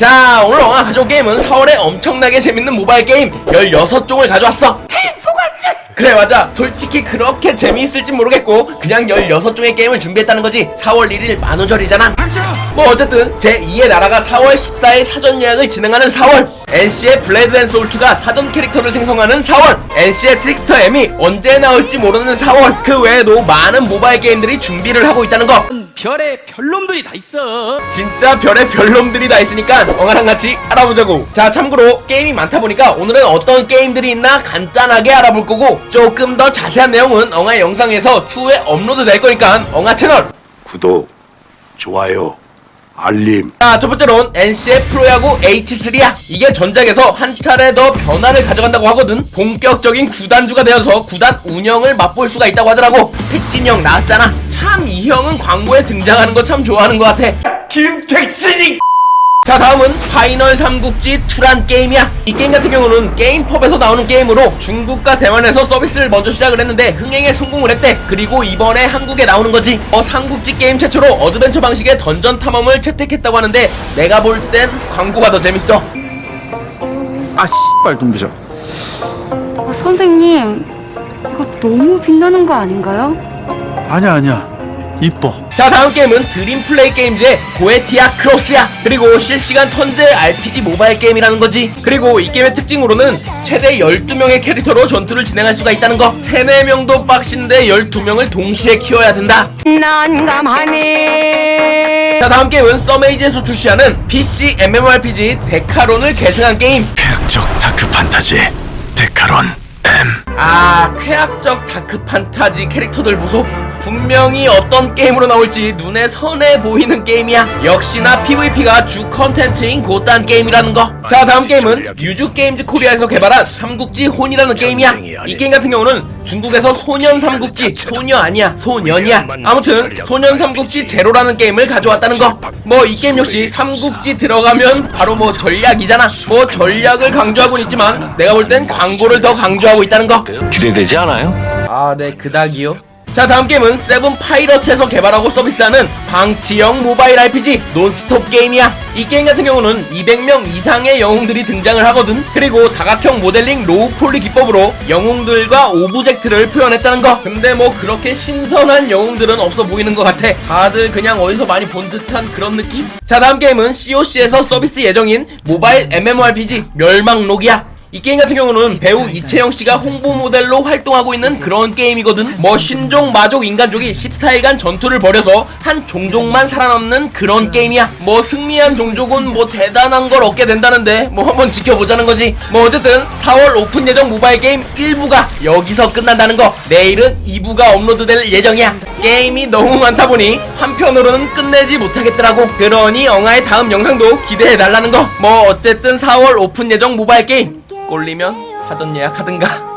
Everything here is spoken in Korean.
자 오늘 엉아 가져온 게임은 4월에 엄청나게 재밌는 모바일 게임 16종을 가져왔어 그래 맞아. 솔직히 그렇게 재미있을진 모르겠고 그냥 16종의 게임을 준비했다는 거지. 4월 1일 만우절이잖아. 뭐 어쨌든 제2의 나라가 4월 14일 사전 예약을 진행하는 4월. NC의 블레드 앤 소울2가 사전 캐릭터를 생성하는 4월. NC의 트릭스터 M이 언제 나올지 모르는 4월. 그 외에도 많은 모바일 게임들이 준비를 하고 있다는 거. 별에 별놈들이 다 있어. 진짜 별의 별놈들이 다 있으니까 엉아랑 같이 알아보자고. 자 참고로 게임이 많다 보니까 오늘은 어떤 게임들이 있나 간단하게 알아볼 거고 조금 더 자세한 내용은 엉아 영상에서 추후에 업로드 될 거니까 엉아 채널 구독, 좋아요, 알림. 자, 첫 번째로는 NC의 프로야구 H3야. 이게 전작에서 한 차례 더 변화를 가져간다고 하거든. 본격적인 구단주가 되어서 구단 운영을 맛볼 수가 있다고 하더라고. 택진이 형 나왔잖아. 참 이 형은 광고에 등장하는 거 참 좋아하는 것 같아. 김택진이! 자 다음은 파이널 삼국지 투란 게임이야. 이 게임 같은 경우는 게임펍에서 나오는 게임으로 중국과 대만에서 서비스를 먼저 시작을 했는데 흥행에 성공을 했대. 그리고 이번에 한국에 나오는 거지. 어 삼국지 게임 최초로 어드벤처 방식의 던전 탐험을 채택했다고 하는데 내가 볼 땐 광고가 더 재밌어. 아 씨발 눈부셔. 어, 선생님, 이거 너무 빛나는 거 아닌가요? 아니야 아니야. 이뻐 자 다음 게임은 드림 플레이 게임즈의 고에티아 크로스야. 그리고 실시간 턴제 RPG 모바일 게임이라는 거지. 그리고 이 게임의 특징으로는 최대 12명의 캐릭터로 전투를 진행할 수가 있다는 거. 3, 4명도 빡신데 12명을 동시에 키워야 된다. 난감하네. 자 다음 게임은 서메이즈에서 출시하는 PC MMORPG 데카론을 계승한 게임. 쾌약적 다크 판타지, 데카론 M. 아 쾌약적 다크 판타지 캐릭터들 보소 분명히 어떤 게임으로 나올지 눈에 선해 보이는 게임이야. 역시나 PVP가 주 컨텐츠인 곧단 게임이라는 거자 다음 게임은 유주 게임즈 코리아에서 개발한 삼국지 혼이라는 게임이야. 이 게임 같은 경우는 중국에서 소년 삼국지 소녀 아니야 소년이야. 아무튼 소년 삼국지 제로라는 게임을 가져왔다는 거. 뭐 이 게임 역시 삼국지 들어가면 바로 뭐 전략이잖아. 뭐 전략을 강조하고는 있지만 내가 볼 땐 광고를 더 강조하고 있다는 거. 기대되지 않아요? 아, 네, 그닥이요. 자, 다음 게임은 세븐 파이러츠에서 개발하고 서비스하는 방치형 모바일 RPG 논스톱 게임이야. 이 게임 같은 경우는 200명 이상의 영웅들이 등장을 하거든. 그리고 다각형 모델링 로우 폴리 기법으로 영웅들과 오브젝트를 표현했다는 거. 근데 뭐 그렇게 신선한 영웅들은 없어 보이는 것 같아. 다들 그냥 어디서 많이 본 듯한 그런 느낌? 자, 다음 게임은 COC에서 서비스 예정인 모바일 MMORPG 멸망록이야. 이 게임 같은 경우는 배우 이채영 씨가 홍보 모델로 활동하고 있는 그런 게임이거든. 뭐 신종, 마족, 인간족이 14일간 전투를 벌여서 한 종족만 살아남는 그런 게임이야. 뭐 승리한 종족은 뭐 대단한 걸 얻게 된다는데 뭐 한번 지켜보자는 거지. 뭐 어쨌든 4월 오픈 예정 모바일 게임 1부가 여기서 끝난다는 거. 내일은 2부가 업로드될 예정이야. 게임이 너무 많다 보니 한편으로는 끝내지 못하겠더라고. 그러니 엉아의 다음 영상도 기대해 달라는 거. 뭐 어쨌든 4월 오픈 예정 모바일 게임 꼴리면 사전 예약하든가